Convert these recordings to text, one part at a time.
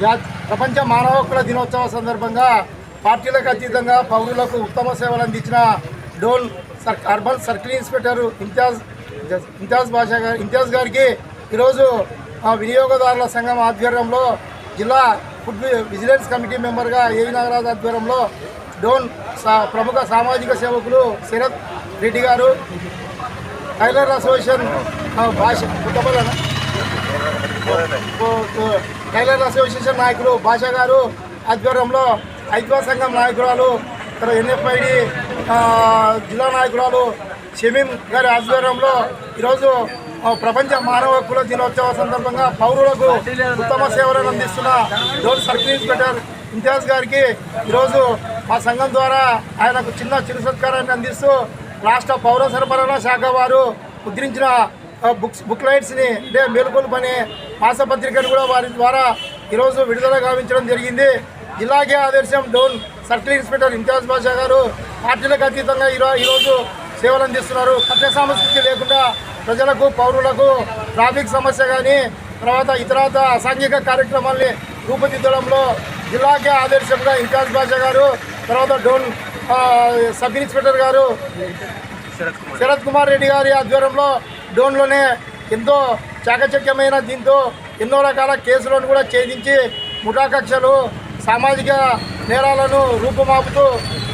జా ప్రపంచ మానవ హక్కుల దినోత్సవ సందర్భంగా పార్టీలకు అతీతంగా పౌరులకు ఉత్తమ సేవలు అందించిన Dhone sir urban circle inspector Imtiaz Imtiaz Basha గారి ఇంతియాజ్ గారికి ఈరోజు ఆ వినియోగదారుల సంఘం ఆధ్వర్యంలో జిల్లా ఫుడ్ విజిలెన్స్ కమిటీ మెంబర్గా ఏవి నాగరాజ్ ఆధ్వర్యంలో డోన్ సా- ప్రముఖ సామాజిక సేవకులు శరత్ రెడ్డి గారు tailor association Basha tailor association నాయకులు భాషా గారు ఆధ్వర్యంలో ఐక్య సంఘం నాయకురాలు ఇక్కడ ఎన్ఎఫ్ఐడి జిల్లా నాయకురాలు షమీం గారి ఆధ్వర్యంలో ఈరోజు ప్రపంచ మానవ హక్కుల దినోత్సవ సందర్భంగా పౌరులకు ఉత్తమ సేవలను అందిస్తున్న జోన్ సర్కిల్ ఇన్స్పెక్టర్ ఇంతియాజ్ గారికి ఈరోజు మా సంఘం ద్వారా ఆయనకు చిన్న చిరు సత్కారాన్ని అందిస్తూ రాష్ట్ర పౌర సరఫరాల శాఖ వారు ముద్రించిన బుక్స్ బుక్ లైట్స్ని అంటే మేలుకొల్పు అనే మాసపత్రికను కూడా వారి ద్వారా ఈరోజు విడుదల గావించడం జరిగింది. జిల్లాకే ఆదర్శం డోన్ సర్కిల్ ఇన్స్పెక్టర్ ఇంతియాజ్ బాషా గారు పార్టీలకు అతీతంగా ఈరో ఈరోజు సేవలు అందిస్తున్నారు. కఠిన సంస్కృతి లేకుండా ప్రజలకు పౌరులకు ట్రాఫిక్ సమస్య కానీ తర్వాత ఇతరత అసాంఘిక కార్యక్రమాల్ని రూపుదిద్దడంలో జిల్లాకే ఆదర్శంగా ఇంతియాజ్ బాషా గారు తర్వాత డోన్ సబ్ ఇన్స్పెక్టర్ గారు శరత్ కుమార్ రెడ్డి గారి ఆధ్వర్యంలో డోన్లోనే ఎంతో చాకచక్యమైన దీంతో ఎన్నో రకాల కేసులను కూడా ఛేదించి ముఠాకక్షలు సామాజిక నేరాలను రూపుమాపుతూ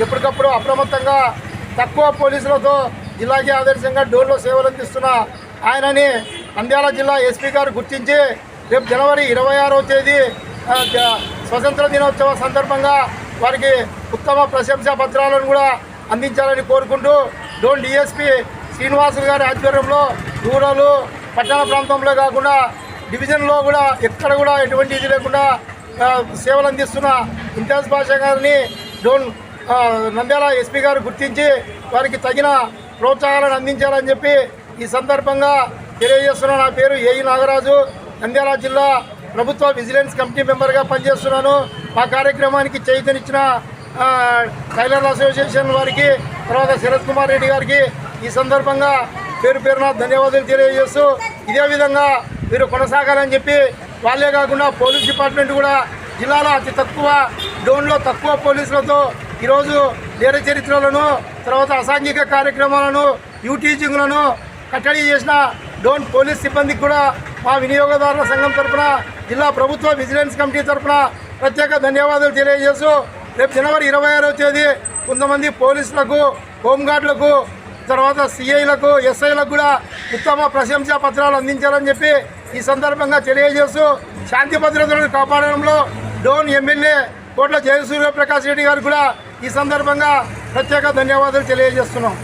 ఎప్పటికప్పుడు అప్రమత్తంగా తక్కువ పోలీసులతో జిల్లాకి ఆదర్శంగా డోర్లో సేవలు అందిస్తున్న ఆయనని నంద్యాల జిల్లా ఎస్పీ గారు గుర్తించి రేపు జనవరి ఇరవై ఆరవ తేదీ స్వతంత్ర దినోత్సవ సందర్భంగా వారికి ఉత్తమ ప్రశంసా పత్రాలను కూడా అందించాలని కోరుకుంటూ డోన్ డిఎస్పి శ్రీనివాసులు గారి ఆధ్వర్యంలో రూరల్ పట్టణ ప్రాంతంలో కాకుండా డివిజన్లో కూడా ఎక్కడ కూడా ఎటువంటి ఇది లేకుండా సేవలు అందిస్తున్న ఇంతియాజ్ బాషా గారిని డోన్ నంద్యాల ఎస్పీ గారు గుర్తించి వారికి తగిన ప్రోత్సాహాలను అందించాలని చెప్పి ఈ సందర్భంగా తెలియజేస్తున్న నా పేరు ఏఈ నాగరాజు. నంద్యాల జిల్లా ప్రభుత్వ విజిలెన్స్ కమిటీ మెంబర్గా పనిచేస్తున్నాను. మా కార్యక్రమానికి చైతన్యనిచ్చిన టైలర్ అసోసియేషన్ వారికి తర్వాత శరత్ కుమార్ రెడ్డి గారికి ఈ సందర్భంగా పేరు పేరున ధన్యవాదాలు తెలియజేస్తూ ఇదే విధంగా మీరు కొనసాగాలని చెప్పి వాళ్ళే కాకుండా పోలీస్ డిపార్ట్మెంట్ కూడా జిల్లాలో అతి తక్కువ డోన్లో తక్కువ పోలీసులతో ఈరోజు నేర చరిత్రలను తర్వాత అసాంఘిక కార్యక్రమాలను యూటీజింగ్లను కట్టడి చేసిన డోన్ పోలీస్ సిబ్బందికి కూడా మా వినియోగదారుల సంఘం తరఫున జిల్లా ప్రభుత్వ విజిలెన్స్ కమిటీ తరఫున ప్రత్యేక ధన్యవాదాలు తెలియజేస్తూ రేపు జనవరి ఇరవై ఆరవ తేదీ కొంతమంది పోలీసులకు హోంగార్డులకు తర్వాత సిఐలకు ఎస్ఐలకు కూడా ఉత్తమ ప్రశంసా పత్రాలు అందించాలని చెప్పి ఈ సందర్భంగా తెలియజేస్తూ శాంతి భద్రతలను కాపాడడంలో డోన్ ఎమ్మెల్యే కోట్ల జయసూర్య ప్రకాష్ రెడ్డి గారు కూడా ఈ సందర్భంగా ప్రత్యేక ధన్యవాదాలు తెలియజేస్తున్నాం.